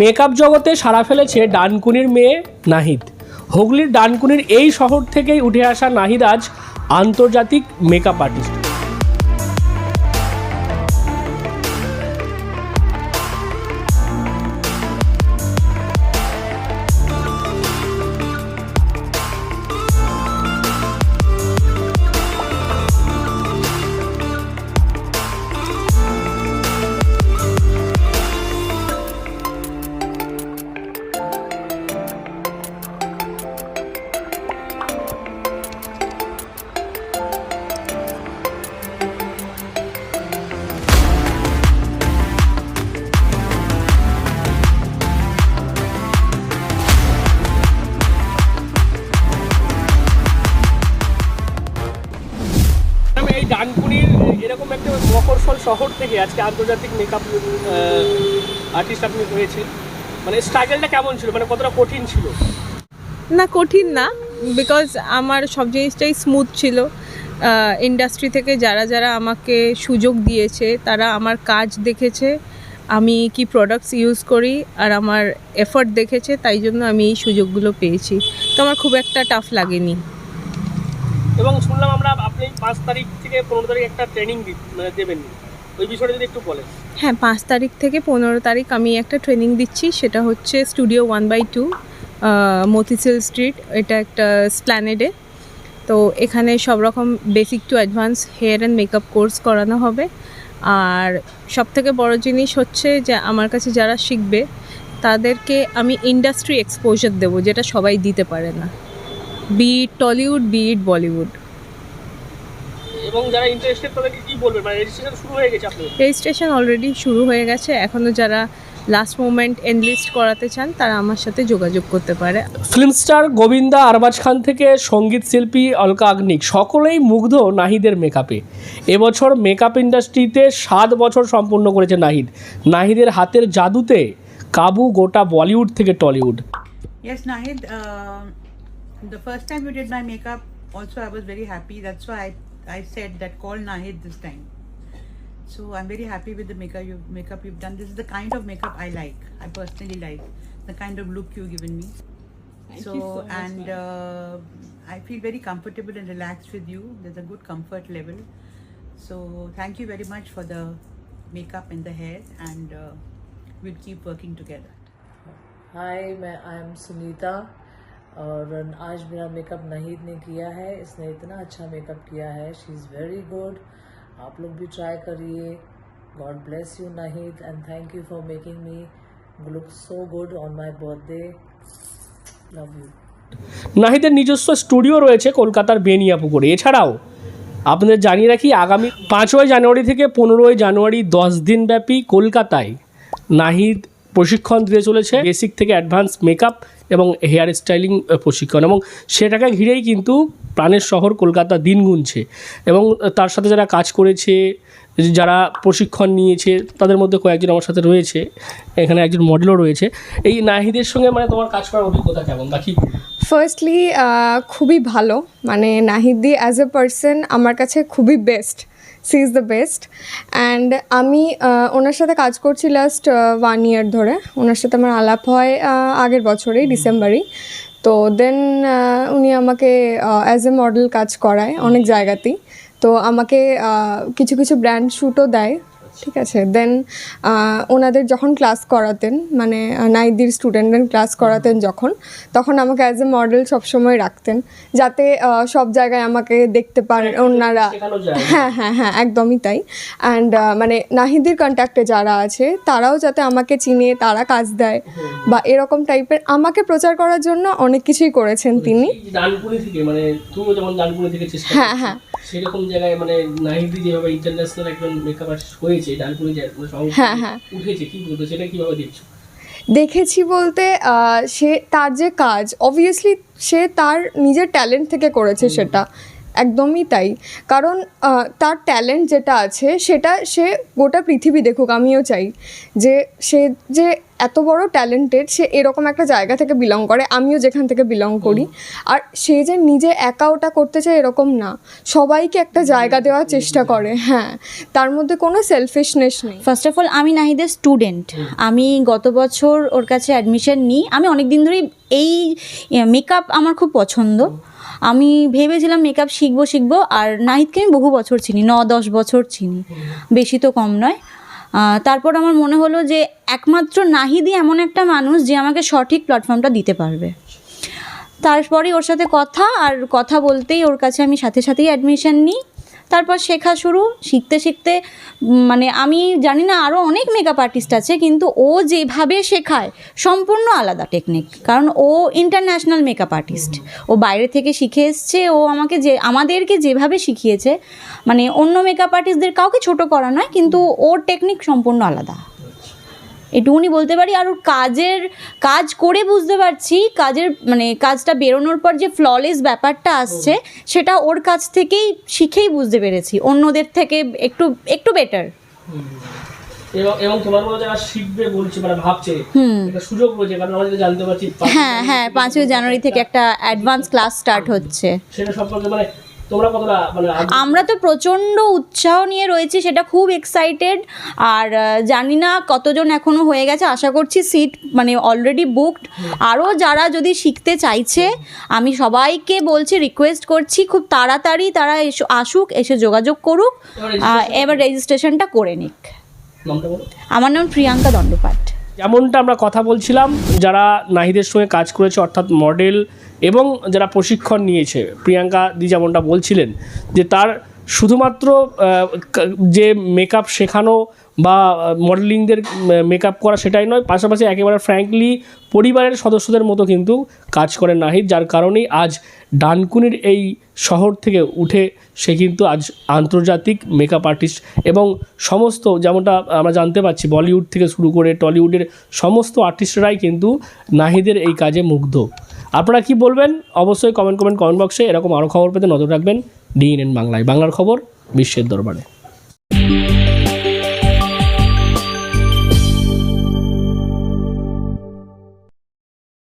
Makeup জগতে সারা ফেলেছে ডানকুনির মেয়ে নাহিদ। হুগলির ডানকুনির এই শহর থেকেই উঠে আসা নাহিদ আজ আন্তর্জাতিক মেকআপ আর্টিস্ট। এই ডানকুনির এরকম একটা মকরফল শহর থেকে আজকে আন্তর্জাতিক মেকআপ আর্টিস্ট আপনি হয়েছে মানে স্ট্রাগলটা কেমন ছিল? মানে কতটা কঠিন ছিল? না কঠিন না বিকজ আমার সব জিনিসটাই স্মুথ ছিল। ইন্ডাস্ট্রি থেকে যারা যারা আমাকে সুযোগ দিয়েছে তারা আমার কাজ দেখেছে আমি কি প্রোডাক্টস ইউজ করি আর আমার এফর্ট দেখেছে তাই জন্য আমি এই সুযোগগুলো পেয়েছি। তো আমার খুব একটা টাফ লাগেনি। এবং শুনলাম আমরা পাঁচ তারিখ থেকে পনেরো তারিখ একটা ট্রেনিং মানে দেবেন হ্যাঁ পাঁচ তারিখ থেকে পনেরো তারিখ আমি একটা ট্রেনিং দিচ্ছি, সেটা হচ্ছে studio one by two Motijheel street এটা একটা স্প্ল্যানেডে তো এখানে সব রকম basic to advance hair and makeup course করানো হবে। আর সব থেকে বড় জিনিস হচ্ছে যে, আমার কাছে যারা শিখবে, তাদেরকে আমি ইন্ডাস্ট্রি এক্সপোজার দেবো, যেটা সবাই দিতে পারে না। বিট টলিউড বিট বলিউড এবং যারা ইন্টারেস্টেড তাদেরকে কি বলবেন? মানে রেজিস্ট্রেশন শুরু হয়ে গেছে আপনাদের? রেজিস্ট্রেশন অলরেডি শুরু হয়ে গেছে। এখনও যারা লাস্ট মোমেন্ট এনলিস্ট করাতে চান তারা আমার সাথে যোগাযোগ করতে পারে। ফিল্ম স্টার গোবিন্দা আরবাজ খান থেকে সংগীত শিল্পী অলকা আগ্নিক সকলেই মুগ্ধ নাহিদের মেকআপে এবছর মেকআপ ইন্ডাস্ট্রিতে সাত বছর সম্পূর্ণ করেছে নাহিদ। নাহিদের হাতের জাদুতে কাবু গোটা বলিউড থেকে Tollywood. Yes, Nahid. Uh, the first time you did my makeup, also I was very happy. That's why I, I said that call Nahid this time. So I'm very happy with the makeup you makeup you've done. This is the kind of makeup I like. I personally like the kind of look you've given me. Thank so, so much, and uh, I feel very comfortable and relaxed with you. There's a good comfort level. So thank you very much for the makeup and the hair, and uh, we'll keep working together. Hi, I am Sunita. और आज मेरा makeup Nahid ने किया है इसने इतना अच्छा makeup किया है शी इज़ वेरी गुड आप लोग भी ट्राई करिए God bless you Nahid and thank you for making me look so good on my birthday love you নাহিদের নিজস্ব স্টুডিও রয়েছে কলকাতার বেনিয়াপুকুরে এছাড়াও আপনাদের জানিয়ে রাখি আগামী পাঁচই জানুয়ারি থেকে পনেরোই জানুয়ারি দশ দিনব্যাপী কলকাতায় নাহিদ প্রশিক্ষণ দিয়ে চলেছে বেসিক থেকে অ্যাডভান্স মেকআপ এবং হেয়ার স্টাইলিং প্রশিক্ষণ এবং সেটাকে ঘিরেই কিন্তু প্রাণের শহর কলকাতা দিন গুনছে এবং তার সাথে যারা কাজ করেছে, যারা প্রশিক্ষণ নিয়েছে, তাদের মধ্যে কয়েকজন আমার সাথে রয়েছে, এখানে একজন মডেলও রয়েছে। এই নাহিদের সঙ্গে মানে তোমার কাজ করার অভিজ্ঞতা কেমন? বা কী ফার্স্টলি খুবই ভালো। মানে নাহিদি অ্যাজ এ পার্সন আমার কাছে খুবই best she is the best and আমি ওনার সাথে কাজ করছি লাস্ট ওয়ান ইয়ার ধরে। ওনার সাথে আমার আলাপ হয় আগের বছরেই ডিসেম্বরেই। তো দেন উনি আমাকে অ্যাজ এ মডেল কাজ করায় অনেক জায়গাতেই। তো আমাকে কিছু কিছু ব্র্যান্ড শ্যুটও দেয়। ঠিক আছে দেন ওনাদের যখন ক্লাস করাতেন মানে নাইদির স্টুডেন্টদের ক্লাস করাতেন যখন তখন আমাকে অ্যাজ এ মডেল সবসময় রাখতেন যাতে সব জায়গায় আমাকে দেখতে পারেন ওনারা হ্যাঁ হ্যাঁ হ্যাঁ একদমই তাই। অ্যান্ড মানে নাহিদের কন্ট্যাক্টে যারা আছে তারাও যাতে আমাকে চিনে তারা কাজ দেয় বা এরকম টাইপের আমাকে প্রচার করার জন্য অনেক কিছুই করেছেন তিনি। মানে হ্যাঁ, হ্যাঁ। সেরকম জায়গায় মানে নাহিদি যেভাবে ইন্টারন্যাশনাল একজন মেকআপ আর্টিস্ট ডানকুনি জায়গায় মানে হ্যাঁ, হ্যাঁ। উঠেছে কি বলতো সেটা কীভাবে দেখছ? দেখেছি বলতে সে তার যে কাজ অবভিয়াসলি সে তার নিজের ট্যালেন্ট থেকে করেছে সেটা। একদমই তাই। কারণ তার ট্যালেন্ট যেটা আছে সেটা সে গোটা পৃথিবী দেখুক আমিও চাই। যে সে যে এত বড় ট্যালেন্টেড সে এরকম একটা জায়গা থেকে বিলং করে আমিও যেখান থেকে বিলং করি। আর সে যে নিজে একা ওটা করতে চায় এরকম না। সবাইকে একটা জায়গা দেওয়ার চেষ্টা করে হ্যাঁ। তার মধ্যে কোনো সেলফিশনেস নেই। ফার্স্ট অফ অল আমি নাহিদের স্টুডেন্ট আমি গত বছর ওর কাছে অ্যাডমিশন নিই। আমি অনেক দিন ধরেই এই মেকআপ আমার খুব পছন্দ। আমি ভেবেছিলাম মেকআপ শিখব শিখব, আর নাহিদকে আমি বহু বছর চিনি, ন, দশ বছর চিনি। বেশি তো কম নয়। তারপর আমার মনে হলো যে একমাত্র নাহিদই এমন একটা মানুষ যে আমাকে সঠিক প্ল্যাটফর্মটা দিতে পারবে। তারপরে ওর সাথে কথা, আর কথা বলতেই ওর কাছে আমি সাথে সাথেই অ্যাডমিশন নিই। তারপর শেখা শুরু, শিখতে শিখতে মানে আমি জানি না আরও অনেক মেকআপ আর্টিস্ট আছে, কিন্তু ও যেভাবে শেখায়, সম্পূর্ণ আলাদা টেকনিক কারণ ও ইন্টারন্যাশনাল মেকআপ আর্টিস্ট ও বাইরে থেকে শিখে এসছে, ও আমাকে যে, আমাদেরকে যেভাবে শিখিয়েছে মানে অন্য মেকআপ আর্টিস্টদের কাউকে ছোট করা নয়, কিন্তু ওর টেকনিক সম্পূর্ণ আলাদা। এটুকুনি বলতে পারি। আর ওর কাজের কাজ করে বুঝতে পারছি কাজের মানে কাজটা বেরোনোর পর যে ফ্ললেস ব্যাপারটা আসছে সেটা ওর কাছ থেকেই শিখেই বুঝতে পেরেছি। অন্যদের থেকে একটু একটু বেটার এবং এবং তোমার মতো যারা শিখবে বলছে মানে ভাবছে হুম। একটা সুযোগ রয়েছে কারণ আমরা যেটা জানতে পারছি হ্যাঁ হ্যাঁ পাঁচই জানুয়ারি থেকে একটা অ্যাডভান্স ক্লাস স্টার্ট হচ্ছে। সেটা সম্পর্কে মানে তোমরা কতটা মানে আমরা তো প্রচণ্ড উৎসাহ নিয়ে রয়েছি সেটা খুব এক্সাইটেড আর জানি না কতজন এখনও হয়ে গেছে আশা করছি সিট মানে অলরেডি বুকড আরও যারা যদি শিখতে চাইছে আমি সবাইকে বলছি রিকোয়েস্ট করছি খুব তাড়াতাড়ি তারা এসো আসুক এসে যোগাযোগ করুক এবার রেজিস্ট্রেশনটা করে। নিক। আমার নাম প্রিয়াঙ্কা দণ্ডপাঠ। যেমনটা আমরা কথা বলছিলাম যারা নাহিদের সঙ্গে কাজ করেছে অর্থাৎ মডেল এবং যারা প্রশিক্ষণ নিয়েছে প্রিয়াঙ্কা দি যেমনটা বলছিলেন যে তার শুধুমাত্র যে মেকআপ শেখানো বা মডেলিংদের মেকআপ করা সেটাই নয়। পাশাপাশি একেবারে ফ্র্যাঙ্কলি পরিবারের সদস্যদের মতো কিন্তু কাজ করে নাহিদ, যার কারণেই আজ ডানকুনির এই শহর থেকে উঠে সে কিন্তু আজ আন্তর্জাতিক মেকআপ আর্টিস্ট এবং সমস্ত যেমনটা আমরা জানতে পারছি বলিউড থেকে শুরু করে টলিউডের সমস্ত আর্টিস্টরাই কিন্তু নাহিদের এই কাজে মুগ্ধ। আপনারা কি বলবেন? অবশ্যই কমেন্ট কমেন্ট কমেন্ট বক্সে এরকম আরও খবর পেতে নজর রাখবেন। ডিএনএন বাংলায়। বাংলার খবর বিশ্বের দরবারে।